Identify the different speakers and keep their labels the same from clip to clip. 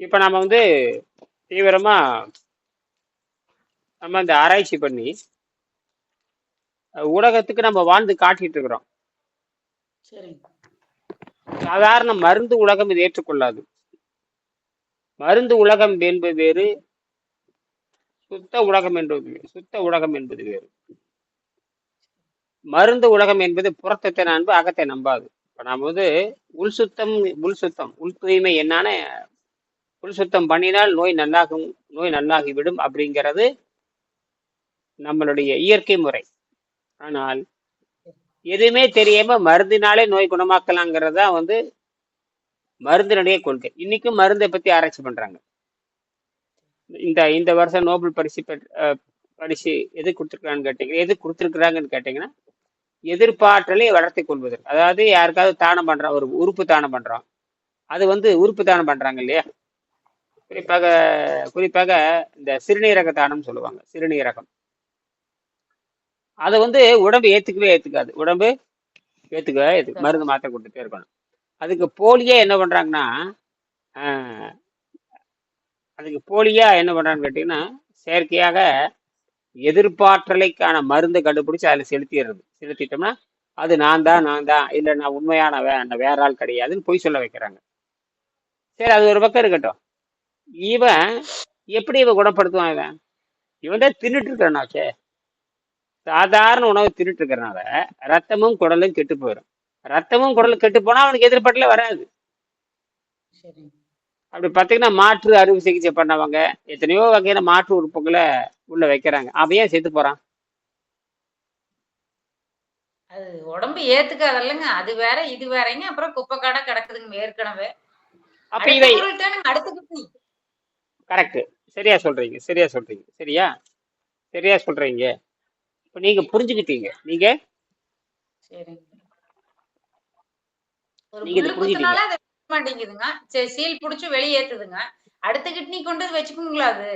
Speaker 1: இப்ப நாம வந்து தீவிரமா நம்ம இந்த ஆராய்ச்சி பண்ணி அஹ், உலகத்துக்கு நம்ம வாழ்ந்து காட்டிட்டு இருக்கிறோம். சாதாரண மருந்து உலகம் இது ஏற்றுக்கொள்ளாது. மருந்து உலகம் என்பது வேறு சுத்த உலகம் என்பது சுத்த உலகம் என்பது வேறு. மருந்து உலகம் என்பது புறத்தத்தை நம்ப அகத்தை நம்பாது. இப்ப நாம வந்து உள் சுத்தம் உள் சுத்தம் உள் தூய்மை என்னான உள் சுத்தம் பண்ணினால் நோய் நல்லாகும் நோய் நல்லாகிவிடும் அப்படிங்கிறது நம்மளுடைய இயற்கை முறை. ஆனால் எதுவுமே தெரியாம மருந்தினாலே நோய் குணமாக்கலாங்கிறது தான் வந்து மருந்தினுடைய கொள்கை. இன்னைக்கும் மருந்தை பத்தி ஆராய்ச்சி பண்றாங்க. இந்த இந்த வருஷம் நோபல் பரிசு பரிசு எது கொடுத்துருக்கான்னு கேட்டீங்க எது கொடுத்துருக்குறாங்கன்னு கேட்டீங்கன்னா எதிர்பாற்றலை வளர்த்தி கொள்வதற்கு அதாவது யாருக்காவது தானம் பண்றோம் ஒரு உறுப்பு தானம் பண்றோம் அது வந்து உறுப்பு தானம் பண்றாங்க இல்லையா? குறிப்பாக குறிப்பாக இந்த சிறுநீரக தானம் சொல்லுவாங்க. சிறுநீரகம். அதை வந்து உடம்பு ஏத்துக்கவே ஏத்துக்காது. உடம்பு ஏத்துக்கவே ஏத்துக்க மருந்து மாத்திரை கொடுத்துட்டே இருக்கணும். அதுக்கு போலியே என்ன பண்றாங்கன்னா ஆஹ், அதுக்கு போலியா என்ன பண்றாங்கன்னு கேட்டீங்கன்னா செயற்கையாக எதிர்பாற்றலைக்கான மருந்து கண்டுபிடிச்சு அதில் செலுத்திடுறது. செலுத்திட்டோம்னா அது நான் தான் நான் தான் இல்லை நான் உண்மையானவன் நான் வேற ஆள் கிடையாதுன்னு பொய் சொல்ல வைக்கிறாங்க. சரி அது ஒரு பக்கம் இருக்கட்டும். இவன் எப்படி இவன் குணப்படுத்துவான் இவன்? இவன் தான் தின்னுட்டு இருக்கிறனாச்சே சாதாரண உணவு தின்னுட்டு இருக்கிறனால ரத்தமும் குடலும் கெட்டு போயிடும் ரத்தமும் குடலும் கெட்டு போனா அவனுக்கு எதிர்பார்ட்டுல வராது. அப்படி பார்த்தீங்கன்னா மாற்று அறுவை சிகிச்சை பண்ணவங்க எத்தனையோ வகையான மாற்று உறுப்புகளை உள்ள வைக்கிறாங்க. அவன் ஏன் செத்து போறான்?
Speaker 2: அது உடம்பு ஏத்துக்காதல்லங்க. அது வேற இது வேறங்க. அப்புறம் குப்பை கடை கிடக்குதுங்க ஏற்கனவே.
Speaker 1: அப்ப இதை
Speaker 2: அடுத்த
Speaker 1: கரெக்ட் சரியா சொல்றீங்க சரியா சொல்றீங்க. சரியா? சரியா சொல்றீங்க. இப்ப நீங்க புரிஞ்சுக்கிட்டீங்க. நீங்க?
Speaker 2: சரிங்க. ஒரு
Speaker 1: நீங்க
Speaker 2: வைக்க மாட்டேங்குதுங்க. சரி சீல் புடிச்சு வெளியேத்துதுங்க அடுத்த கிட்னி கொண்டு வந்து வச்சுக்குங்களா அது.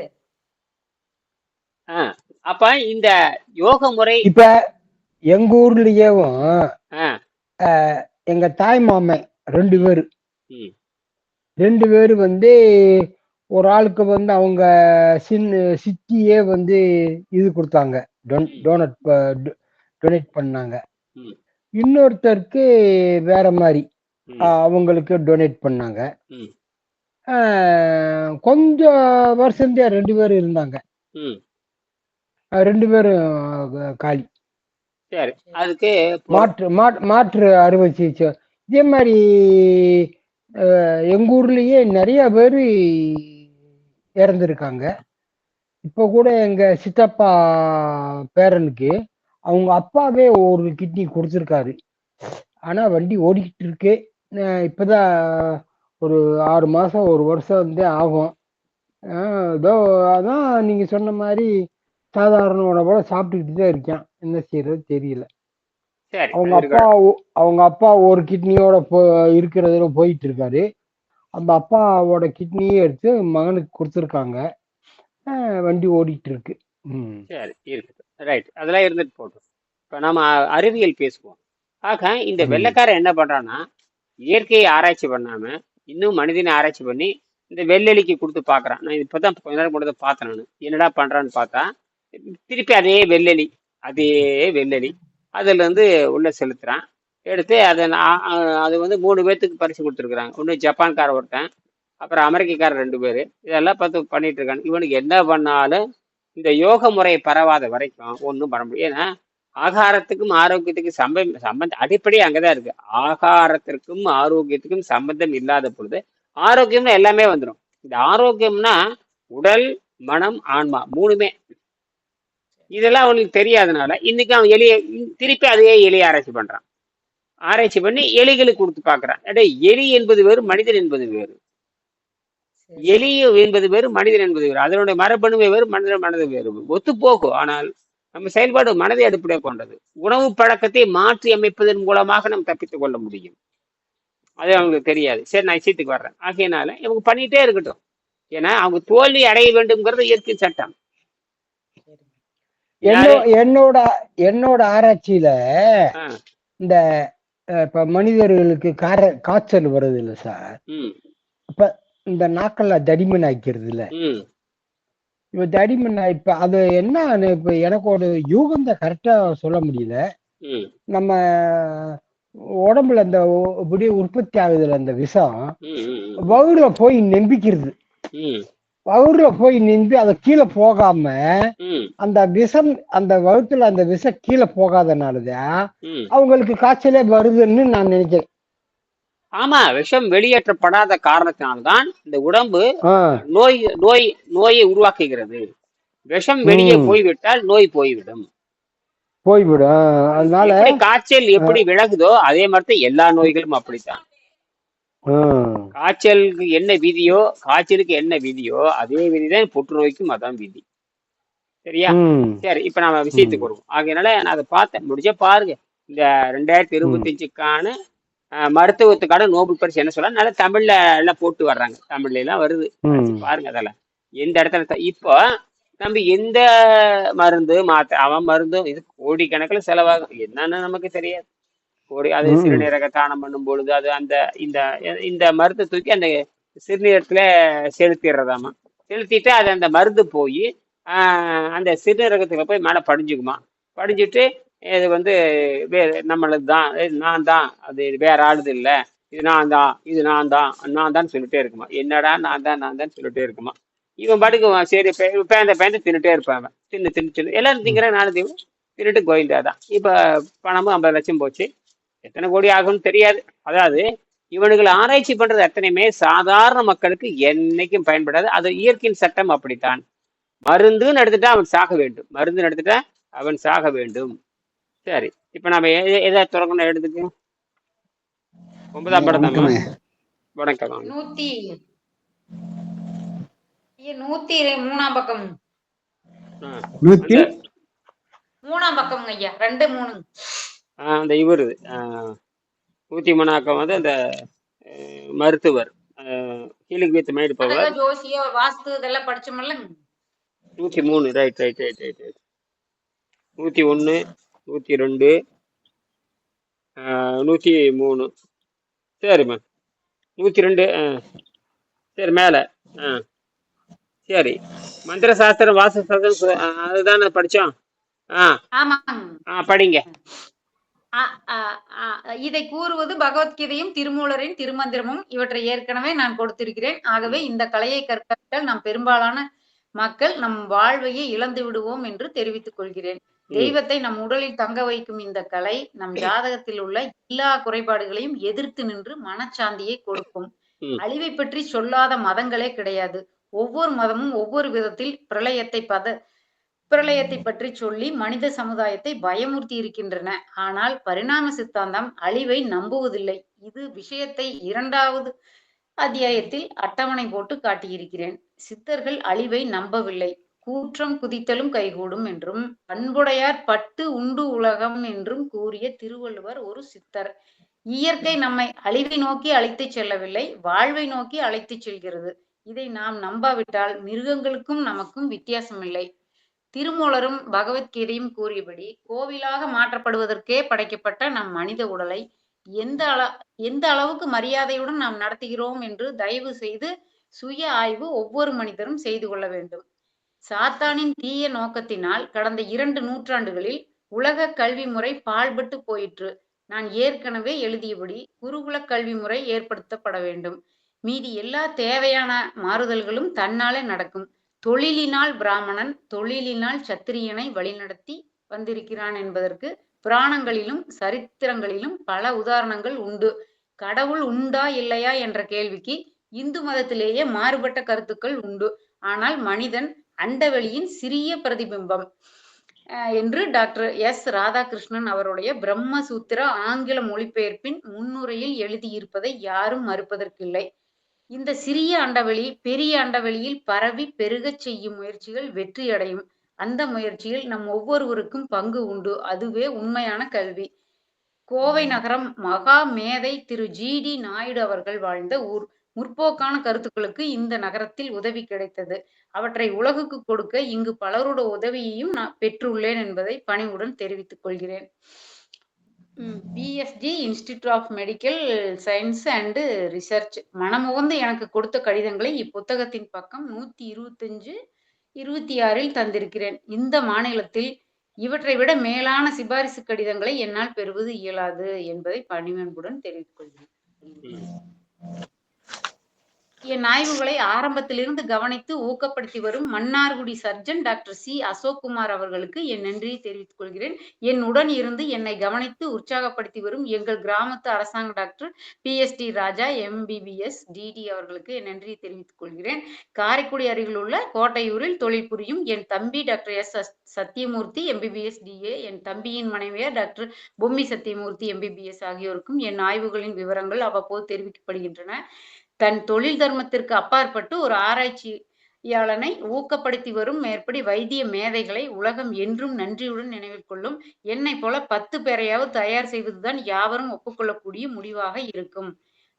Speaker 1: ஆ, அப்ப இந்த யோக முறை
Speaker 3: இப்ப எங்க ஊர்லயேவும்
Speaker 1: ஆ,
Speaker 3: எங்க தாய் மாமன் ரெண்டு பேரு.
Speaker 1: ம்,
Speaker 3: ரெண்டு பேரு வந்து ஒரு ஆளுக்கு வந்து அவங்க சின்ன சித்தியே வந்து இது கொடுத்தாங்க. டோனட் டொனேட் பண்ணாங்க. இன்னொருத்தருக்கு வேற மாதிரி அவங்களுக்கு டொனேட் பண்ணாங்க. கொஞ்சம் வருஷம்தான் ரெண்டு பேரும் இருந்தாங்க. ரெண்டு பேரும் காலி.
Speaker 1: சரி அதுக்கு
Speaker 3: மாற்று மாற்று அறுவை சிகிச்சை. இதே மாதிரி எங்க ஊர்லயே நிறைய பேர் இறந்துருக்காங்க. இப்போ கூட எங்க சித்தப்பா பேரனுக்கு அவங்க அப்பாவே ஒரு கிட்னி கொடுத்துருக்காரு. ஆனா வண்டி ஓடிக்கிட்டு இருக்கு. இப்பதான் ஒரு ஆறு மாசம் ஒரு வருஷம் வந்து ஆகும். ஏதோ அதான் நீங்க சொன்ன மாதிரி சாதாரண உணவோட சாப்பிட்டுக்கிட்டு தான் இருக்கேன். என்ன செய்யறது தெரியல. அவங்க அப்பா அவங்க அப்பா ஒரு கிட்னியோட போ இருக்கிறதுல போயிட்டு இருக்காரு. அந்த அப்பாவோட கிட்னியை எடுத்து மகனுக்கு கொடுத்துருக்காங்க. வண்டி ஓடிட்டு இருக்கு
Speaker 1: சரி இருக்கட்டும் ரைட் அதெல்லாம் இருந்துட்டு போட்டோம். இப்போ நாம அறிவியல் பேசுவோம். ஆக இந்த வெள்ளைக்காரன் என்ன பண்றான்னா இயற்கையை ஆராய்ச்சி பண்ணாம இன்னும் மனிதனை ஆராய்ச்சி பண்ணி இந்த வெள்ளெலிக்கு கொடுத்து பார்க்கறான் நான் இப்பதான் கொஞ்ச நேரம் கூட பார்த்தேன் நான். என்னடா பண்றான்னு பார்த்தா திருப்பி அதே வெள்ளெலி அதே வெள்ளெலி அதுல இருந்து உள்ள செலுத்துறான். எடுத்து அதை நான் அது வந்து மூணு பேர்த்துக்கு பரிசு கொடுத்துருக்குறாங்க. ஒன்று ஜப்பான்கார ஒருத்தன் அப்புறம் அமெரிக்கக்காரர் ரெண்டு பேர். இதெல்லாம் பார்த்து பண்ணிட்டு இருக்காங்க இவனுக்கு என்ன பண்ணாலும் இந்த யோக முறை பரவாத வரைக்கும் ஒன்றும் பண்ண முடியும் ஏன்னா ஆகாரத்துக்கும் ஆரோக்கியத்துக்கும் சம்பந்தம் சம்பந்தம் அடிப்படை அங்கதான் இருக்கு. ஆகாரத்திற்கும் ஆரோக்கியத்துக்கும் சம்பந்தம் இல்லாத பொழுது ஆரோக்கியம்னா எல்லாமே வந்துடும் இந்த ஆரோக்கியம்னா உடல் மனம் ஆன்மா மூணுமே. இதெல்லாம் அவனுக்கு தெரியாதனால இன்னைக்கு அவன் எளிய திருப்பி அதையே எலிய ஆராய்ச்சி பண்றான். ஆராய்ச்சி பண்ணி எலிகளுக்கு கொடுத்து பார்க்கறான் அடே எலி என்பது வேறு மனிதன் என்பது வேறு. எலி என்பது வேறு மனிதன் என்பது வேறு. அதனுடைய மரபணுவை வேறு மனிதன் மனது வேறு. ஒத்து போகும் ஆனால் நம்ம செயல்பாடு மனதை அடிப்படையாக கொண்டது. உணவு பழக்கத்தை மாற்றி அமைப்பதன் மூலமாக நம்ம தப்பித்துக் கொள்ள முடியும். அது அவங்களுக்கு தெரியாது. சரி நான் விஷயத்துக்கு வர்றேன். ஆகையினால இவங்க பண்ணிட்டே இருக்கட்டும். ஏன்னா அவங்க தோல்வி அடைய வேண்டும்ங்கிறது இயற்கை சட்டம்.
Speaker 3: என்னோட என்னோட ஆராய்ச்சியில இந்த இப்ப மனிதர்களுக்கு கார காய்ச்சல் வருது இல்லை சார் இப்ப இந்த நாக்கல்ல தடிமன் ஆக்கிறது இல்ல இப்ப தடிமன் இப்ப அது என்ன இப்ப எனக்கு ஒரு யூகம் தான் கரெக்டா சொல்ல முடியல. நம்ம உடம்புல இந்த ஒ- இப்படி உற்பத்தி ஆகுதுல அந்த விஷம். வகுறுல போய் நெம்பிக்கிறது.
Speaker 1: ம்
Speaker 3: வகுறுல போய் நின்று அதை கீழே போகாம அந்த விஷம் அந்த வகுத்துல அந்த விஷம் கீழே போகாதனாலதான் அவங்களுக்கு காய்ச்சலே வருதுன்னு நான் நினைக்கிறேன்.
Speaker 1: ஆமா விஷம் வெளியேற்றப்படாத காரணத்தினால்தான் இந்த உடம்பு நோய் நோய் நோயை உருவாக்குகிறது. விஷம் வெளியே. போய்விட்டால் நோய் போய்விடும்.
Speaker 3: போய்விடும். அதனால
Speaker 1: காய்ச்சல் எப்படி விலகுதோ அதே மாதிரி எல்லா நோய்களும் அப்படித்தான். காய்ச்சலுக்கு என்ன விதியோ காய்ச்சலுக்கு என்ன விதியோ அதே விதிதான் புற்றுநோய்க்கும் அதான் விதி. சரியா? சரி இப்ப நாம விஷயத்துக்கு வருவோம். ஆகையினால நான் அதை பார்த்தேன். முடிஞ்சா பாருங்க. இந்த ரெண்டாயிரத்தி இருபத்தஞ்சுக்கான மருத்துவத்துக்கான நோபல் பரிசு என்ன சொல்ல நல்லா தமிழ்ல எல்லாம் போட்டு வர்றாங்க. தமிழ்ல எல்லாம் வருது. பாருங்க அதெல்லாம். எந்த இடத்துல இப்போ நம்ம எந்த மருந்து மாத்த அவன் மருந்து இது கோடிக்கணக்கில் செலவாகும். என்னன்னு நமக்கு தெரியாது. கோடி அது. சிறுநீரக தானம் பண்ணும் பொழுது அது அந்த இந்த இந்த மருந்தை தூக்கி அந்த சிறுநீரகத்துல செலுத்திடுறதாமா? செலுத்திட்டு அது அந்த மருந்து போய் அந்த சிறுநீரகத்துல போய் மேலே படிஞ்சுக்குமா? படிஞ்சுட்டு இது வந்து வேறு நம்மளது தான் நான் தான் அது வேற ஆளுது இல்லை. இது நான் தான் இது நான் தான் நான் தான் சொல்லிட்டே இருக்குமா? என்னடா நான் தான் நான் தான் சொல்லிட்டே இருக்குமா? இவன் பாட்டுக்கு சரி பே- பேந்த பேந்த தின்னுட்டே இருப்பான். தின்னு தின்னு தின்னு எல்லாரும் திங்கிறேன் நானும் தின்னு தின்னுட்டு கோயிந்தா தான் இப்போ பணமும் ஐம்பது லட்சம் போச்சு. எத்தனை கோடி ஆகும்னு தெரியாது. அதாவது இவனுகள் ஆராய்ச்சி பண்றது அத்தனையுமே சாதாரண மக்களுக்கு என்னைக்கும் பயன்படாது. அது இயற்கையின் சட்டம் அப்படித்தான். மருந்துன்னு எடுத்துட்டா அவன் சாக வேண்டும். மருந்துன்னு எடுத்துட்டா அவன் சாக வேண்டும். சரி இப்ப நம்ம எ- எதை திறக்கணும் எடுத்துக்க ஒன்பதாம் படம் தான்?
Speaker 4: வணக்கமே.
Speaker 2: நூத்தி ஐயா, நூத்தி மூணாம் பக்கம்.
Speaker 4: நூத்தி?
Speaker 2: மூணாம் பக்கம் ஐயா. ரெண்டு மூணு.
Speaker 1: அந்த இவர் நூத்தி மூணாக்கம் வந்து அந்த மருத்துவர். Healing with mind power.
Speaker 2: ஜோசிய vastu இதெல்லாம் படிச்சோம்ல.
Speaker 1: நூற்றி மூணு right right right right right நூற்றி ஒன்று நூற்றி ரெண்டு நூற்றி மூணு. சரிம்மா நூற்றி ரெண்டு ஆ சரி மேலே ஆ. சரி. மந்திர சாஸ்திரம் வாஸ்து சாஸ்திரம் அதுதானே படித்தோம் ஆ. ஆ படிங்க.
Speaker 2: இதை கூறுவது பகவத்கீதையும் திருமூலரின் திருமந்திரமும் இவற்றை ஏற்கனவே நான் கொடுத்திருக்கிறேன். ஆகவே இந்த கலையை கற்காவிட்டால் நாம் பெரும்பாலான மக்கள் நம் வாழ்வையே இழந்து விடுவோம் என்று தெரிவித்துக் கொள்கிறேன். தெய்வத்தை நம் உடலில் தங்க வைக்கும் இந்த கலை நம் ஜாதகத்தில் உள்ள எல்லா குறைபாடுகளையும் எதிர்த்து நின்று மனச்சாந்தியை கொடுக்கும். அழிவை பற்றி சொல்லாத மதங்களே கிடையாது. ஒவ்வொரு மதமும் ஒவ்வொரு விதத்தில் பிரளயத்தை பத பிரளயத்தை பற்றி சொல்லி மனித சமுதாயத்தை பயமுறுத்தி இருக்கின்றன. ஆனால் பரிணாம சித்தாந்தம் அழிவை நம்புவதில்லை. இது விஷயத்தை இரண்டாவது அத்தியாயத்தில் அட்டவணை போட்டு காட்டியிருக்கிறேன். சித்தர்கள் அழிவை நம்பவில்லை. கூற்றம் குதித்தலும் கைகூடும் என்றும் அன்புடையார் பட்டு உண்டு உலகம் என்றும் கூறிய திருவள்ளுவர் ஒரு சித்தர். இயற்கை நம்மை அழிவை நோக்கி அழைத்துச் செல்லவில்லை வாழ்வை நோக்கி அழைத்துச் செல்கிறது. இதை நாம் நம்பாவிட்டால் மிருகங்களுக்கும் நமக்கும் வித்தியாசமில்லை. திருமூலரும் பகவத்கீதையும் கூறியபடி கோவிலாக மாற்றப்படுவதற்கே படைக்கப்பட்ட நம் மனித உடலை எந்த அள எந்த அளவுக்கு மரியாதையுடன் நாம் நடத்துகிறோம் என்று தயவு செய்து சுய ஆய்வு ஒவ்வொரு மனிதரும் செய்து கொள்ள வேண்டும். சாத்தானின் தீய நோக்கத்தினால் கடந்த இரண்டு நூற்றாண்டுகளில் உலக கல்வி முறை பாழ்பட்டு போயிற்று. நான் ஏற்கனவே எழுதியபடி குருகுல கல்வி முறை ஏற்படுத்தப்பட வேண்டும். மீதி எல்லா தேவையான மாறுதல்களும் தன்னாலே நடக்கும். தொழிலினால் பிராமணன் தொழிலினால் சத்திரியனை வழிநடத்தி வந்திருக்கிறான் என்பதற்கு புராணங்களிலும் சரித்திரங்களிலும் பல உதாரணங்கள் உண்டு. கடவுள் உண்டா இல்லையா என்ற கேள்விக்கு இந்து மதத்திலேயே மாறுபட்ட கருத்துக்கள் உண்டு. ஆனால் மனிதன் அண்டவெளியின் சிறிய பிரதிபிம்பம் என்று டாக்டர் எஸ். ராதாகிருஷ்ணன் அவருடைய பிரம்மசூத்திர ஆங்கில மொழிபெயர்ப்பின் முன்னுரையில் எழுதியிருப்பதை யாரும் மறுப்பதற்கில்லை. இந்த சிறிய அண்டவெளி பெரிய அண்டவெளியில் பரவி பெருகச் செய்யும் முயற்சிகள் வெற்றியடையும் அந்த முயற்சியில் நம் ஒவ்வொருவருக்கும் பங்கு உண்டு. அதுவே உண்மையான கல்வி. கோவை நகரம் மகா மேதை திரு ஜி டி நாயுடு அவர்கள் வாழ்ந்த ஊர். முற்போக்கான கருத்துக்களுக்கு இந்த நகரத்தில் உதவி கிடைத்தது. அவற்றை உலகுக்கு கொடுக்க இங்கு பலரோட உதவியையும் நான் பெற்றுள்ளேன் என்பதை பணிவுடன் தெரிவித்துக் கொள்கிறேன். PST institute of medical science and research மனமுகந்து எனக்கு கொடுத்த கடிதங்களை இப்புத்தகத்தின் பக்கம் நூத்தி இருபத்தஞ்சு இருபத்தி ஆறில் தந்திருக்கிறேன். இந்த மாநிலத்தில் இவற்றை விட மேலான சிபாரிசு கடிதங்களை என்னால் பெறுவது இயலாது என்பதை பணிவன்புடன் தெரிவித்துக் கொள்கிறேன்
Speaker 1: ம்.
Speaker 2: என் ஆய்வுகளை ஆரம்பத்திலிருந்து கவனித்து ஊக்கப்படுத்தி வரும் Mannargudi surgeon doctor C. Ashokkumar அவர்களுக்கு என் நன்றியை தெரிவித்துக் கொள்கிறேன். என் உடன் இருந்து என்னை கவனித்து உற்சாகப்படுத்தி வரும் எங்கள் கிராமத்து அரசாங்க doctor P. S. T. Raja MBBS DD அவர்களுக்கு என் நன்றியை தெரிவித்துக் கொள்கிறேன். காரைக்குடி அருகில் உள்ள கோட்டையூரில் தொழில் புரியும் என் தம்பி doctor S. S. Sathyamoorthy MBBS DA என் தம்பியின் மனைவியார் டாக்டர் பொம்மி சத்தியமூர்த்தி எம்பிபிஎஸ் ஆகியோருக்கும் என் ஆய்வுகளின் விவரங்கள் அவ்வப்போது தெரிவிக்கப்படுகின்றன. தன் தொழில் தர்மத்திற்கு அப்பாற்பட்டு ஒரு ஆராய்ச்சியாளனை ஊக்கப்படுத்தி வரும் மேற்படி வைத்திய மேதைகளை உலகம் என்றும் நன்றியுடன் நினைவில் கொள்ளும். என்னை போல பத்து பேரையாவது தயார் செய்வதுதான் யாவரும் ஒப்புக்கொள்ளக்கூடிய முடிவாக இருக்கும்.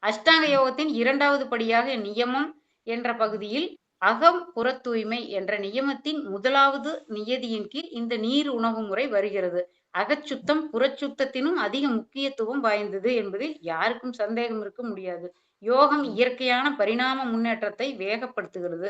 Speaker 2: அஷ்டாங்க யோகத்தின் இரண்டாவது படியாக நியமம் என்ற பகுதியில் அகம் புற தூய்மை என்ற நியமத்தின் முதலாவது நியதியின் கீழ் இந்த நீர் உணவு முறை வருகிறது. அகச்சுத்தம் புறச்சுத்தத்தினும் அதிக முக்கியத்துவம் வாய்ந்தது என்பதில் யாருக்கும் சந்தேகம் இருக்க முடியாது. யோகம் இயற்கையான பரிணாம முன்னேற்றத்தை வேகப்படுத்துகிறது.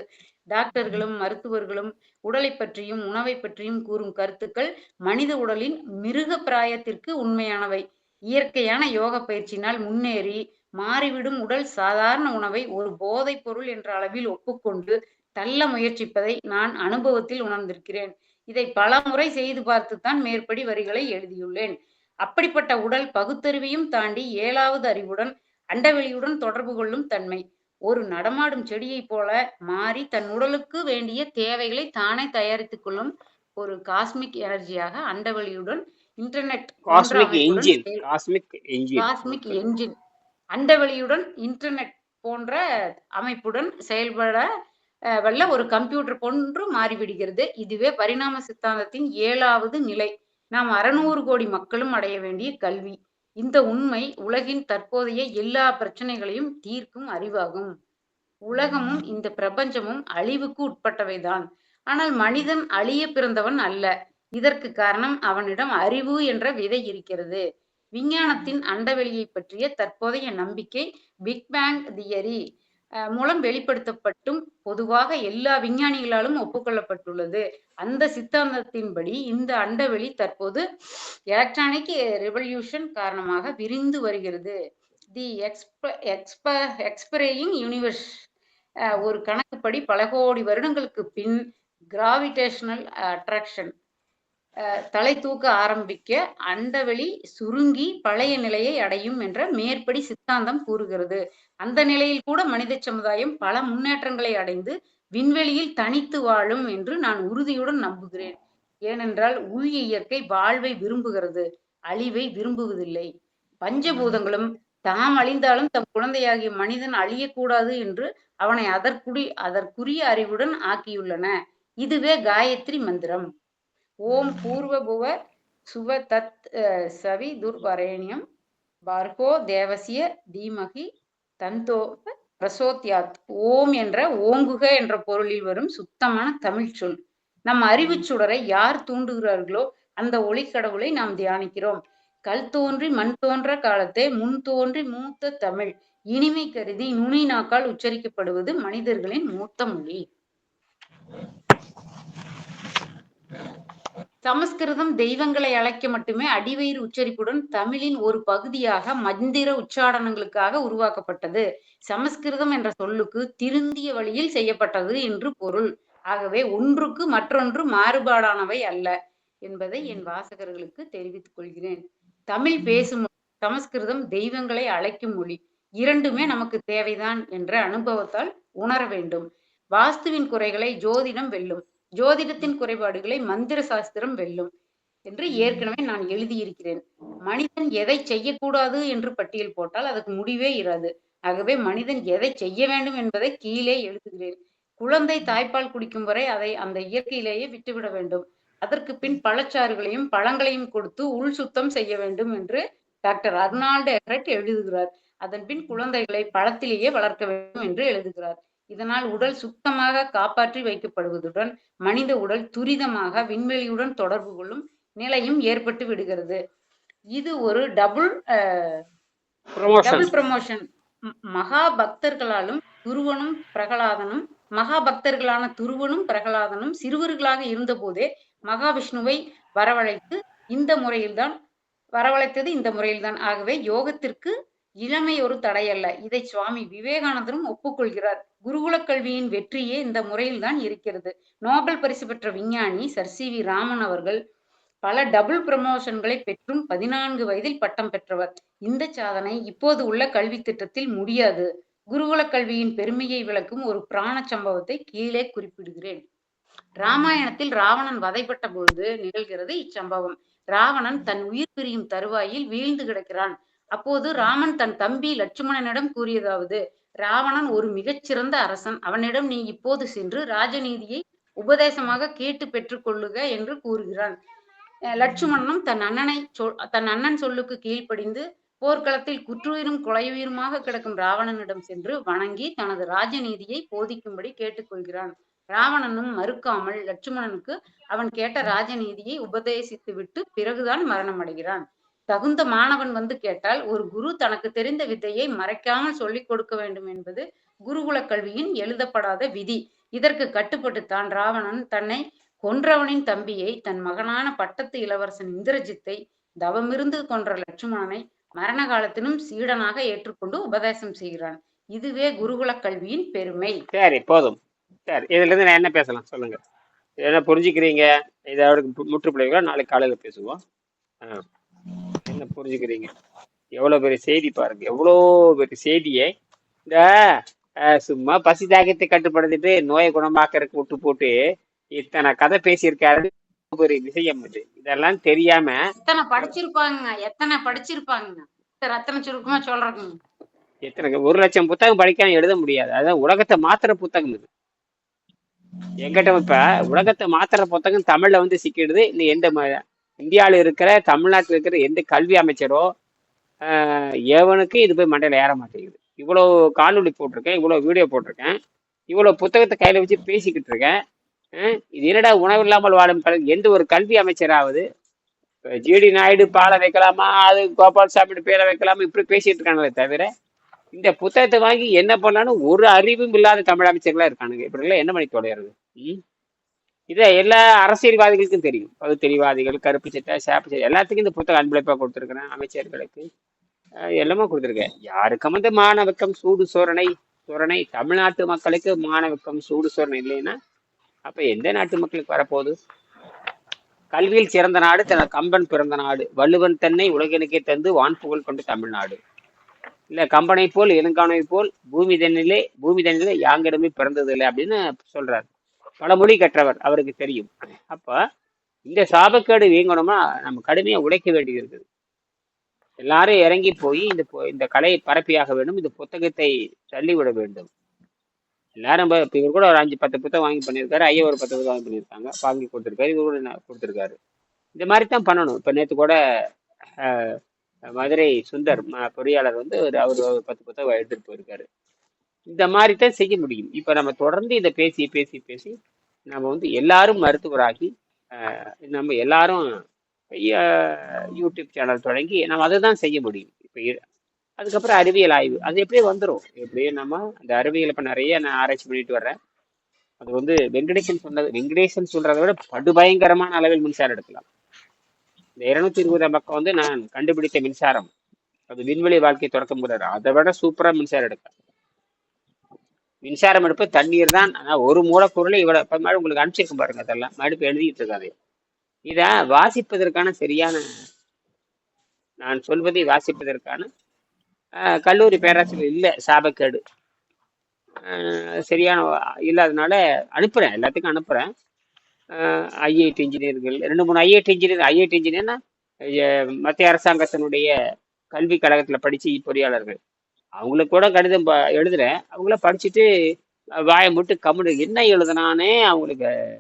Speaker 2: டாக்டர்களும் மருத்துவர்களும் உடலை பற்றியும் உணவை பற்றியும் கூறும் கருத்துக்கள் மனித உடலின் மிருக பிராயத்திற்கு உண்மையானவை. இயற்கையான யோக பயிற்சியினால் முன்னேறி மாறிவிடும் உடல் சாதாரண உணவை ஒரு போதைப் பொருள் என்ற அளவில் ஒப்புக்கொண்டு தள்ள முயற்சிப்பதை நான் அனுபவத்தில் உணர்ந்திருக்கிறேன். இதை பல முறை செய்து பார்த்துத்தான் மேற்படி வரிகளை எழுதியுள்ளேன். அப்படிப்பட்ட உடல் பகுத்தறிவையும் தாண்டி ஏழாவது அறிவுடன் அண்டவெளியுடன் தொடர்பு கொள்ளும் தன்மை. ஒரு நடமாடும் செடியைப் போல மாறி தன் உடலுக்கு வேண்டிய தேவைகளை தானே தயாரித்துக் கொள்ளும் ஒரு காஸ்மிக் எனர்ஜியாக அண்டவெளியுடன் internet
Speaker 1: cosmic engine cosmic engine
Speaker 2: cosmic engine அண்டவெளியுடன் internet போன்ற அமைப்புடன் செயல்பட வல்ல ஒரு கம்ப்யூட்டர் போன்று மாறிவிடுகிறது. இதுவே பரிணாம சித்தாந்தத்தின் ஏழாவது நிலை. நாம் அறுநூறு கோடி மக்களும் அடைய வேண்டிய கல்வி. இந்த உண்மை உலகின் தற்போதைய எல்லா பிரச்சனைகளையும் தீர்க்கும் அறிவாகும். உலகமும் இந்த பிரபஞ்சமும் அழிவுக்கு உட்பட்டவைதான். ஆனால் மனிதன் அழிய பிறந்தவன் அல்ல. இதற்கு காரணம் அவனிடம் அறிவு என்ற விதை இருக்கிறது. விஞ்ஞானத்தின் அண்டவெளியை பற்றிய தற்போதைய நம்பிக்கை பிக் பேங் தியரி. மூலம் வெளிப்படுத்தப்பட்டும் பொதுவாக எல்லா விஞ்ஞானிகளாலும் ஒப்புக்கொள்ளப்பட்டுள்ளது. அந்த சித்தாந்தத்தின்படி இந்த அண்டவெளி தற்போது எலக்ட்ரானிக் ரெவல்யூஷன் காரணமாக விரிந்து வருகிறது. தி எக்ஸ்ப எக்ஸ்ப எக்ஸ்பரேயிங் யூனிவர்ஸ் ஒரு கணக்குப்படி பல கோடி வருடங்களுக்கு பின் கிராவிடேஷனல் அட்ராக்ஷன் தலை தூக்க ஆரம்பிக்க அண்டவெளி சுருங்கி பழைய நிலையை அடையும் என்ற மேற்படி சித்தாந்தம் கூறுகிறது. அந்த நிலையில் கூட மனித சமுதாயம் பல முன்னேற்றங்களை அடைந்து விண்வெளியில் தனித்து வாழும் என்று நான் உறுதியுடன் நம்புகிறேன். ஏனென்றால் உள் இயற்கை வாழ்வை விரும்புகிறது அழிவை விரும்புவதில்லை. பஞ்சபூதங்களும் தாம் அழிந்தாலும் தம் குழந்தையாகிய மனிதன் அழியக்கூடாது என்று அவனை அதற்குடி அதற்குரிய அறிவுடன் ஆக்கியுள்ளன. இதுவே காயத்ரி மந்திரம். ஓம் பூர்வ புவ சுவ தத் அஹ், சவி துர்வரேணியம் பார்கோ தேவசிய தீமகி தந்தோ பிரசோத்யாத். ஓம் என்ற ஓங்குக என்ற பொருளில் வரும் சுத்தமான தமிழ் சொல். நம் அறிவுச் சுடரை யார் தூண்டுகிறார்களோ அந்த ஒளிக்கடவுளை நாம் தியானிக்கிறோம். கல் தோன்றி மண் தோன்ற காலத்தை முன் தோன்றி மூத்த தமிழ். இனிமை கருதி நுனி நாக்கால் உச்சரிக்கப்படுவது மனிதர்களின் மூத்த மொழி. சமஸ்கிருதம் தெய்வங்களை அழைக்க மட்டுமே அடிவயிறு உச்சரிப்புடன் தமிழின் ஒரு பகுதியாக மந்திர உச்சாடனங்களுக்காக உருவாக்கப்பட்டது. சமஸ்கிருதம் என்ற சொல்லுக்கு திருந்திய வழியில் செய்யப்பட்டது என்று பொருள். ஆகவே ஒன்றுக்கு மற்றொன்று மாறுபாடானவை அல்ல என்பதை என் வாசகர்களுக்கு தெரிவித்துக் கொள்கிறேன். தமிழ் பேசும் சமஸ்கிருதம் தெய்வங்களை அழைக்கும் மொழி இரண்டுமே நமக்கு தேவைதான் என்ற அனுபவத்தால் உணர வேண்டும். வாஸ்துவின் குறைகளை ஜோதிடம் வெல்லும். ஜோதிடத்தின் குறைபாடுகளை மந்திர சாஸ்திரம் வெல்லும் என்று ஏற்கனவே நான் எழுதியிருக்கிறேன். மனிதன் எதை செய்யக்கூடாது என்று பட்டியல் போட்டால் அதுக்கு முடிவே இராது. ஆகவே மனிதன் எதை செய்ய வேண்டும் என்பதை கீழே எழுதுகிறேன். குழந்தை தாய்ப்பால் குடிக்கும் வரை அதை அந்த இயற்கையிலேயே விட்டுவிட வேண்டும். அதற்கு பின் பழச்சாறுகளையும் பழங்களையும் கொடுத்து உள் சுத்தம் செய்ய வேண்டும் என்று டாக்டர் அர்னால்டு எக்ரட் எழுதுகிறார். அதன் பின் குழந்தைகளை பழத்திலேயே வளர்க்க வேண்டும் என்று எழுதுகிறார். இதனால் உடல் சுத்தமாக காப்பாற்றி வைக்கப்படுவதுடன் மனித உடல் துரிதமாக விண்வெளியுடன் தொடர்பு கொள்ளும் நிலையும் ஏற்பட்டு விடுகிறது. இது ஒரு டபுள்
Speaker 1: ப்ரொமோஷன்
Speaker 2: டபுள் ப்ரமோஷன் மகா பக்தர்களாலும் துருவனும் பிரகலாதனும் மகா பக்தர்களான துருவனும் பிரகலாதனும் சிறுவர்களாக இருந்தபோதே மகாவிஷ்ணுவை வரவழைத்து இந்த முறையில்தான் வரவழைத்தது இந்த முறையில்தான். ஆகவே யோகத்திற்கு இளமை ஒரு தடையல்ல. இதை சுவாமி விவேகானந்தரும் ஒப்புக்கொள்கிறார். குருகுல கல்வியின் வெற்றியே இந்த முறையில்தான் இருக்கிறது. நோபல் பரிசு பெற்ற விஞ்ஞானி சர் சி வி ராமன் அவர்கள் பல டபுள் ப்ரமோஷன்களை பெற்றும் பதினான்கு வயதில் பட்டம் பெற்றவர். இந்த சாதனை இப்போது உள்ள கல்வி திட்டத்தில் முடியாது. குருகுல கல்வியின் பெருமையை விளக்கும் ஒரு பிராண சம்பவத்தை கீழே குறிப்பிடுகிறேன். ராமாயணத்தில் ராவணன் வதைப்பட்ட பொழுது நிகழ்கிறது இச்சம்பவம். ராவணன் தன் உயிர் பிரியும் தருவாயில் வீழ்ந்து கிடக்கிறான். அப்போது ராமன் தன் தம்பி லட்சுமணனிடம் கூறியதாவது ராவணன் ஒரு மிகச்சிறந்த அரசன். அவனிடம் நீ இப்போது சென்று ராஜநீதியை உபதேசமாக கேட்டு பெற்றுக்கொள்ளுக என்று கூறுகிறான். லட்சுமணனும் தன் அண்ணனை சொல் தன் அண்ணன் சொல்லுக்கு கீழ்ப்படிந்து போர்க்களத்தில் குற்றுயிரும் கொலையுயிருமாக கிடக்கும் ராவணனிடம் சென்று வணங்கி தனது ராஜநீதியை போதிக்கும்படி கேட்டுக்கொள்கிறான் ராவணனும் மறுக்காமல் லட்சுமணனுக்கு அவன் கேட்ட ராஜநீதியை உபதேசித்து விட்டு பிறகுதான் மரணம் அடைகிறான் தகுந்த மாணவன் வந்து கேட்டால் ஒரு குரு தனக்கு தெரிந்த வித்தையை மறைக்காமல் சொல்லிக் கொடுக்க வேண்டும் என்பது குருகுல கல்வியின் எழுதப்படாத விதி. இதற்கு கட்டுப்பட்டுத்தான் ராவணன் தன்னை கொன்றவனின் தம்பியை தன் மகனான பட்டத்து இளவரசன் இந்திரஜித்தை தவமிருந்து கொன்ற லட்சுமணனை மரண காலத்திலும் சீடனாக ஏற்றுக்கொண்டு உபதேசம் செய்கிறான். இதுவே குருகுல கல்வியின் பெருமை.
Speaker 1: சரி போதும். சரி இதுல இருந்து நான் என்ன பேசலாம்? சொல்லுங்க. என்ன புரிஞ்சுக்கிறீங்க? இதோட முற்றுப்புள்ளைகளோ? நாளைக்கு காலையில பேசுவோம். ஆ. என்ன புரிஞ்சுக்கிறீங்க? எவ்வளவு பெரிய செய்தி பாருங்க. எவ்வளோ பெரிய செய்தியை. இந்த சும்மா பசி தாகத்தை கட்டுப்படுத்திட்டு நோயை குணமாக்கறதுக்கு விட்டு போட்டு இத்தனை கதை பேசியிருக்காரு. பெரிய விஷயம் இது. இதெல்லாம் தெரியாம
Speaker 2: எத்தனை படிச்சிருப்பாங்க எத்தனை படிச்சிருப்பாங்க ரத்தன சுருக்கமா சொல்றேங்க.
Speaker 1: எத்தனை ஒரு லட்சம் புத்தகம் படிக்காம எழுத முடியாது. அதான் உலகத்தை மாத்துற புத்தகம் இது. எங்கிட்ட இப்ப உலகத்தை மாத்துற புத்தகம் தமிழ்ல வந்து சிக்கிடுது. இந்த எந்த இந்தியாவில் இருக்கிற தமிழ்நாட்டில் இருக்கிற எந்த கல்வி அமைச்சரோ ஆஹ், எவனுக்கு இது போய் மண்டையில் ஏற மாட்டேங்குது. இவ்வளோ காணொலி போட்டிருக்கேன் இவ்வளோ வீடியோ போட்டிருக்கேன் இவ்வளோ புத்தகத்தை கையில் வச்சு பேசிக்கிட்டு இருக்கேன். இது என்னடா உணவு இல்லாமல் வாழும் கல் எந்த ஒரு கல்வி அமைச்சராவது ஜிடி நாயுடு பாலை வைக்கலாமா அது கோபால்சாமி பேரை வைக்கலாமா இப்படி பேசிட்டு இருக்காங்களே தவிர இந்த புத்தகத்தை வாங்கி என்ன பண்ணலான்னு ஒரு அறிவும் இல்லாத தமிழ் அமைச்சர்களா இருக்கானுங்க. இப்படிலாம் என்ன பண்ணி தொலைகிறது ம்? இதை எல்லா அரசியல்வாதிகளுக்கும் தெரியும். பகுத்தறிவாதிகள் கருப்பு சட்டை சேப்பு சட்டை எல்லாத்துக்கும் இந்த புத்தகம் அன்பளிப்பாக கொடுத்துருக்கிறேன் அமைச்சர்களுக்கு. எல்லாமே கொடுத்துருக்கேன். யாருக்கும் வந்து மாணவக்கம் சூடு சோரணை சோரணை. தமிழ்நாட்டு மக்களுக்கு மாணவக்கம் சூடு சோரணை இல்லைன்னா அப்போ எந்த நாட்டு மக்களுக்கு வரப்போகுது? கல்வியில் சிறந்த நாடு தன கம்பன் பிறந்த நாடு. வள்ளுவன் தன்னை உலகினுக்கே தந்து வான் புகழ் கொண்ட தமிழ்நாடு. இல்லை கம்பனை போல் இளங்கானை போல் பூமி தண்ணிலே பூமி தண்ணிலே யாங்கிடமே பிறந்தது இல்லை அப்படின்னு சொல்றாரு. பல மொழி கற்றவர் அவருக்கு தெரியும். அப்போ இந்த சாபக்கேடு வீங்கணும்னா நம்ம கடுமையாக உழைக்க வேண்டியது இருக்குது. எல்லாரும் இறங்கி போய் இந்த இந்த கலையை பரப்பியாக வேண்டும். இந்த புத்தகத்தை தள்ளிவிட வேண்டும். எல்லாரும் இப்ப இப்ப இவர் கூட ஒரு அஞ்சு பத்து புத்தகம் வாங்கி பண்ணியிருக்காரு. ஐயா ஒரு பத்து புத்தகம் வாங்கி பண்ணியிருக்காங்க. வாங்கி கொடுத்துருக்காரு. இவர் கூட நான் கொடுத்துருக்காரு. இந்த மாதிரி தான் பண்ணணும். இப்போ நேற்று கூட மதுரை சுந்தர் பொறியாளர் வந்து ஒரு அவர் ஒரு பத்து புத்தகம் எடுத்துகிட்டு போயிருக்காரு. இந்த மாதிரி தான் செய்ய முடியும். இப்போ நம்ம தொடர்ந்து இதை பேசி பேசி பேசி நம்ம வந்து எல்லாரும் மருத்துவராகி நம்ம எல்லாரும் யூடியூப் சேனல் தொடங்கி நம்ம அதை தான் செய்ய முடியும். இப்போ அதுக்கப்புறம் அறிவியல் ஆய்வு. அது எப்படியே வந்துடும் எப்படியே நம்ம அந்த அறிவியல் இப்போ நிறைய நான் ஆராய்ச்சி பண்ணிட்டு வர்றேன். அது வந்து வெங்கடேசன் சொன்னது வெங்கடேசன் சொல்றதை விட படுபயங்கரமான அளவில் மின்சாரம் எடுக்கலாம். இந்த இருநூத்தி இருபது பக்கம் வந்து நான் கண்டுபிடித்த மின்சாரம். அது விண்வெளி வாழ்க்கையை தொடக்க முடியாது அதை. விட சூப்பராக மின்சாரம் எடுக்கலாம். மின்சாரம் எடுப்பு தண்ணீர் தான். ஆனால் ஒரு மூலப்பொருளை இவ்வளோ இப்போ மாதிரி உங்களுக்கு அனுப்பிச்சிருக்கும் பாருங்க அதெல்லாம். மறுப்பு எழுதிட்டு இருக்காது. இதை வாசிப்பதற்கான சரியான நான் சொல்வதை வாசிப்பதற்கான கல்லூரி பேராசிரியர் இல்லை சாபக்கேடு. சரியான இல்லாதனால அனுப்புகிறேன் எல்லாத்துக்கும் அனுப்புகிறேன் ஐஐடி இன்ஜினியர்கள் ரெண்டு மூணு ஐஐடி இன்ஜினியர் ஐஐடி இன்ஜினியர்னா மத்திய அரசாங்கத்தினுடைய கல்வி கழகத்தில் படித்து பொறியாளர்கள். அவங்களுக்கு கூட கடிதம் ப- எழுதுறேன். அவங்கள படிச்சுட்டு வாயை முட்டு கம்முனு என்ன எழுதுனானே அவங்களுக்கு?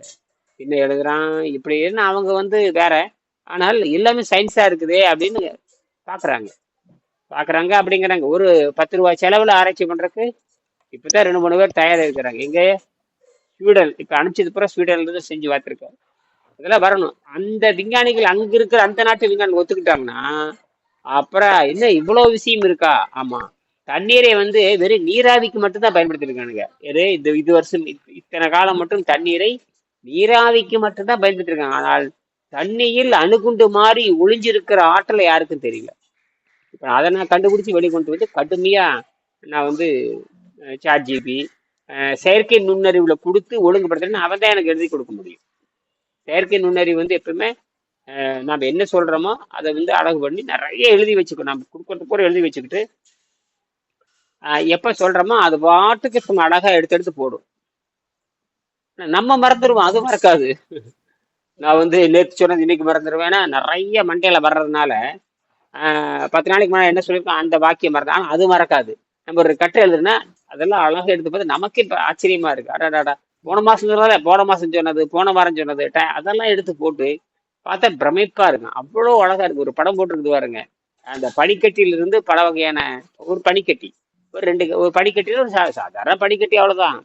Speaker 1: என்ன எழுதுறான்? இப்படின்னு அவங்க வந்து வேற. ஆனால் எல்லாமே சயின்ஸாக இருக்குதே அப்படின்னு பார்க்குறாங்க பார்க்குறாங்க அப்படிங்கிறாங்க. ஒரு பத்து ரூபாய் செலவில் ஆராய்ச்சி பண்ணுறதுக்கு இப்போ தான் ரெண்டு மூணு பேர் தயாராக இருக்கிறாங்க. எங்கே? ஸ்வீடன். இப்போ அனுப்பிச்சது பூரா ஸ்வீடன்லேருந்து செஞ்சு பார்த்துருக்காரு. இதெல்லாம் வரணும். அந்த விஞ்ஞானிகள் அங்கே இருக்கிற அந்த நாட்டு விஞ்ஞானிகள் ஒத்துக்கிட்டாங்கன்னா அப்புறம் என்ன இவ்வளோ விஷயம் இருக்கா? ஆமாம் தண்ணீரை வந்து வெறும் நீராவிக்கு மட்டும்தான் பயன்படுத்திருக்கானுங்க. எது இது இது வருஷம் இத்தனை காலம் மட்டும் தண்ணீரை நீராவிக்கு மட்டும்தான் பயன்படுத்திருக்காங்க. ஆனால் தண்ணியில் அணுகுண்டு மாதிரி ஒளிஞ்சிருக்கிற ஆற்றலை யாருக்கும் தெரியல. இப்போ அதை நான் கண்டுபிடிச்சி வெளிக்கொண்டு வந்து கடுமையா நான் வந்து சாட் ஜிபி செயற்கை நுண்ணறிவுல கொடுத்து ஒழுங்குபடுத்துறேன்னு அவன் தான் எனக்கு எழுதி கொடுக்க முடியும். செயற்கை நுண்ணறிவு வந்து எப்பவுமே நம்ம என்ன சொல்றோமோ அதை வந்து அழகு பண்ணி நிறைய எழுதி வச்சுக்கணும். நம்ம கொடுக்கறது கூட எழுதி வச்சுக்கிட்டு எப்ப சொல்றோமோ அது பாட்டுக்கு சும்மா அழகா எடுத்து எடுத்து போடும். நம்ம மறந்துடுவோம் அது மறக்காது. நான் வந்து நேற்று சொன்னது இன்னைக்கு மறந்துடுவேன். ஏன்னா நிறைய மண்டையில வர்றதுனால பத்து நாளைக்கு முன்னாடி என்ன சொல்லியிருக்கோம் அந்த வாக்கியம் மறந்து ஆனால் அது மறக்காது. நம்ம ஒரு கட்டை எழுதுனா அதெல்லாம் அழகாக எடுத்து பார்த்து நமக்கே இப்போ ஆச்சரியமா இருக்கு. அடாடாடா போன மாசம் சொன்னதால போன மாசம் சொன்னது போன வாரம் சொன்னது அதெல்லாம் எடுத்து போட்டு பார்த்தா பிரமிப்பா இருக்கும் அவ்வளோ அழகா இருக்கு. ஒரு படம் போட்டுருக்குது பாருங்க. அந்த பனிக்கட்டியிலிருந்து பல வகையான ஒரு பனிக்கட்டி. ஒரு ரெண்டு ஒரு பனிக்கட்டியில் ஒரு சா சாதாரண பனிக்கட்டி அவ்வளோதான்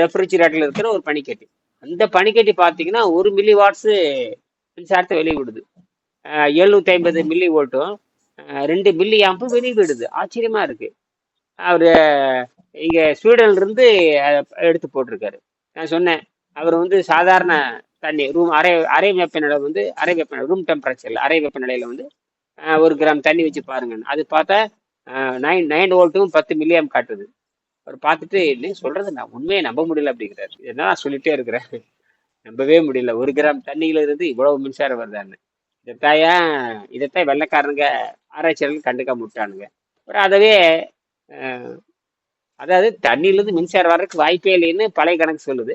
Speaker 1: ரெஃப்ரிஜிரேட்டரில் இருக்கிற ஒரு பனிக்கட்டி. அந்த பனிக்கட்டி பார்த்தீங்கன்னா ஒரு மில்லி வாட்ஸு மின்சாரத்தை வெளியே விடுது எழுநூத்தி ஐம்பது மில்லி ஓட்டும் ரெண்டு மில்லி ஆம்பும் வெளியே விடுது இருக்குது அவர் இங்கே ஸ்வீடன்லேருந்து எடுத்து போட்டிருக்காரு. நான் சொன்னேன் அவர் வந்து சாதாரண தண்ணி ரூம் அரை அரை வெப்பநிலை வந்து அரை வெப்பநிலை ரூம் டெம்பரேச்சரில் அரை வெப்பநிலையில் வந்து ஒரு கிராம் தண்ணி வச்சு பாருங்கன்னு. அது பார்த்தா நைன் நைன் வோல்ட்டும் பத்து மில்லியம் காட்டுது. அவர் பார்த்துட்டு என்ன சொல்றது நான் உண்மையை நம்ப முடியல அப்படிங்கிறாரு. என்ன நான் சொல்லிட்டே இருக்கிறேன். நம்பவே முடியல. ஒரு கிராம் தண்ணியில இருந்து இவ்வளவு மின்சாரம் வருதான்னு. இதைத்தாயா இதைத்தான் வெள்ளைக்காரனுங்க ஆராய்ச்சியாளர்கள் கண்டுக்காம விட்டானுங்க அப்புறம் அதவே அதாவது தண்ணியிலேருந்து மின்சாரம் வர்றதுக்கு வாய்ப்பே இல்லைன்னு பழைய கணக்கு சொல்லுது.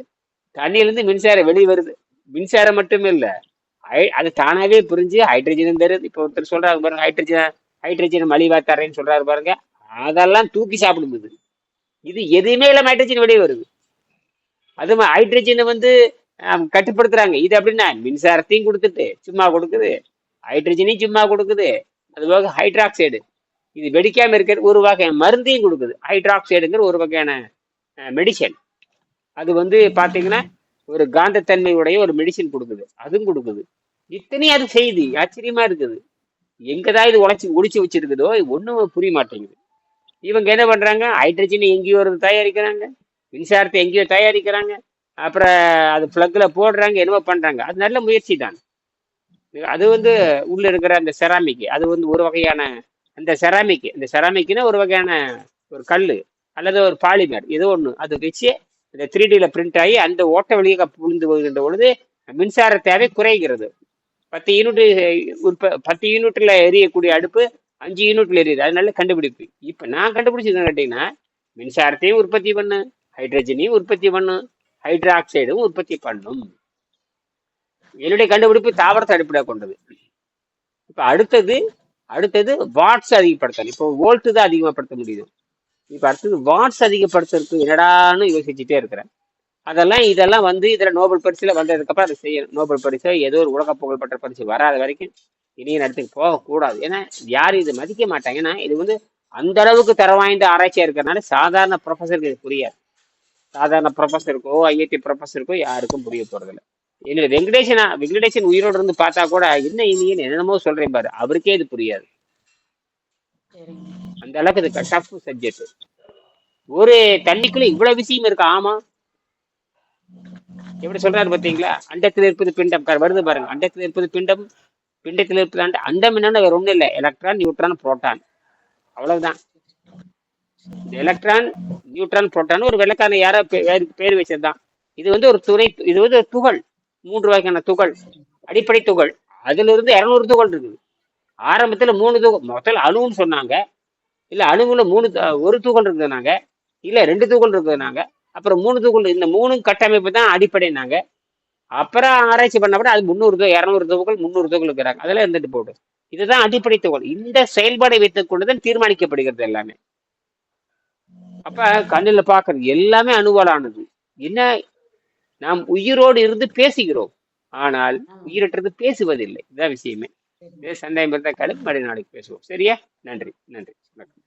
Speaker 1: தண்ணியிலேருந்து மின்சாரம் வெளியே வருது. மின்சாரம் மட்டுமே இல்லை அது தானாகவே புரிஞ்சு ஹைட்ரஜனும் தருது. இப்போ ஒருத்தர் சொல்கிறாங்க பாருங்க ஹைட்ரஜன் ஹைட்ரஜன் மலிவா தரேன்னு சொல்றாரு பாருங்க. அதெல்லாம் தூக்கி சாப்பிடும்போது இது. எதுவுமே இல்லாம ஹைட்ரஜன் வெளியே வருது. அது ஹைட்ரஜனை வந்து கட்டுப்படுத்துறாங்க. இது அப்படின்னா மின்சாரத்தையும் கொடுத்துட்டு சும்மா கொடுக்குது. ஹைட்ரஜனையும் சும்மா கொடுக்குது. அது போக ஹைட்ராக்சைடு இது வெடிக்காம இருக்கிற ஒரு வகையான மருந்தையும் கொடுக்குது. ஹைட்ராக்சைடுங்கிற ஒரு வகையான மெடிசன் அது வந்து பாத்தீங்கன்னா ஒரு காந்த தன்மையுடைய ஒரு மெடிசன் கொடுக்குது. அதுவும் கொடுக்குது. இத்தனையும் அது செய்தி ஆச்சரியமா இருக்குது. எங்கதான் இது உழைச்சி ஒடிச்சு வச்சிருக்குதோ ஒண்ணும் புரிய மாட்டேங்குது. இவங்க என்ன பண்றாங்க? ஹைட்ரஜன் எங்கேயோ ஒரு தயாரிக்கிறாங்க. மின்சாரத்தை எங்கேயோ தயாரிக்கிறாங்க. அப்புறம் அது பிளக்ல போடுறாங்க என்னவோ பண்றாங்க. அது நல்ல முயற்சி தான். அது வந்து உள்ள இருக்கிற அந்த செராமிக் அது வந்து ஒரு வகையான அந்த செராமிக் இந்த செராமிக்னா ஒரு வகையான ஒரு கல் அல்லது ஒரு பாலிமர் ஏதோ ஒன்று அது வச்சு இந்த த்ரீ டில பிரிண்ட் ஆகி அந்த ஓட்ட வழியாக புழுந்து வருகின்ற பொழுது மின்சார தேவை குறைகிறது. பத்து யூனிட் உற்ப பத்து யூனிட்ல எரியக்கூடிய அடுப்பு அஞ்சு யூனிட்ல எரியுது. அதனால கண்டுபிடிப்பு. இப்போ நான் கண்டுபிடிச்சது கேட்டீங்கன்னா மின்சாரத்தையும் உற்பத்தி பண்ணு ஹைட்ரஜனையும் உற்பத்தி பண்ணு ஹைட்ராக்சைடும் உற்பத்தி பண்ணும். என்னுடைய கண்டுபிடிப்பு தாவரத்தை அடிப்படையாக கொண்டது. இப்போ அடுத்தது அடுத்தது வாட்ஸ் அதிகப்படுத்தணும். இப்போ வோல்ட்டு தான் அதிகமாகப்படுத்த முடியுது. இப்போ அடுத்தது வாட்ஸ் அதிகப்படுத்துறதுக்கு என்னடான்னு யோசிச்சுட்டே இருக்கிறேன். அதெல்லாம் இதெல்லாம் வந்து இதில் நோபல் பரிசில் வந்ததுக்கப்புறம் அதை செய்யணும். நோபல் பரிசோ ஏதோ ஒரு உலக புகழ்பெற்ற பரிசு வராத வரைக்கும் இனியும் இடத்துக்கு போகக்கூடாது. ஏன்னா யாரும் இது மதிக்க மாட்டாங்க. ஏன்னா இது வந்து அந்த அளவுக்கு தர வாய்ந்த ஆராய்ச்சியாக இருக்கிறனால சாதாரண ப்ரொஃபஸருக்கு இது புரியாது. சாதாரண ப்ரொஃபஸருக்கோ ஐஐடி ப்ரொஃபஸருக்கோ யாருக்கும் புரிய போறதில்ல. என்னோட வெங்கடேசனா வெங்கடேசன் உயிரோடு இருந்து பார்த்தா கூட என்ன இனியன்னு என்னென்னமோ சொல்றேன் பாரு. அவருக்கே இது புரியாது. அந்த அளவுக்கு இது டஃப் சப்ஜெக்ட் ஒரு தண்ணிக்குள்ள இவ்வளவு விஷயம் இருக்கு? ஆமா. எப்படி சொல்றாரு பாத்தீங்களா அண்டத்தில் இருப்பது பிண்டம். வருது பாருங்க. அண்டத்தில் இருப்பது பிண்டம் பிண்டத்தில் இருப்பது அண்டம் அண்டம் என்னன்னு வேற ஒண்ணும் இல்லை. எலக்ட்ரான் நியூட்ரான் புரோட்டான் அவ்வளவுதான். இந்த எலக்ட்ரான் நியூட்ரான் புரோட்டான் ஒரு வெள்ளக்காரன் யாரோ பேர் வச்சதுதான் இது வந்து ஒரு துணை இது வந்து ஒரு துகள். மூன்று வகையான துகள். அடிப்படை துகள். அதுல இருந்து இருநூறு துகள் இருக்குது. ஆரம்பத்துல மூணு துகள் முதல்ல அணுன்னு சொன்னாங்க. இல்ல அணுகுல மூணு ஒரு துகள் இருக்குதுனாங்க இல்ல ரெண்டு துகள் இருக்குதுனாங்க அப்புறம் மூணு துகள் இந்த மூணு கட்டமைப்பு தான் அடிப்படைனாங்க அப்புறம் ஆராய்ச்சி பண்ணப்பட அது முந்நூறு து இரநூறு துகள் முந்நூறு துகள் இருக்கிறாங்க. அதெல்லாம் இருந்துட்டு போடும் இதுதான் அடிப்படை துகள் இந்த செயல்பாடை வைத்துக் கொண்டுதான் தீர்மானிக்கப்படுகிறது எல்லாமே. அப்ப கண்ணில் பார்க்கறது எல்லாமே அணுவாலானது. என்ன? நாம் உயிரோடு இருந்து பேசுகிறோம். ஆனால் உயிரற்றது பேசுவதில்லை. இதான் விஷயமே. இதே சந்தேகம் இருந்தால் கடுப்பு மறுநாளைக்கு பேசுவோம். சரியா? நன்றி. நன்றி. வணக்கம்.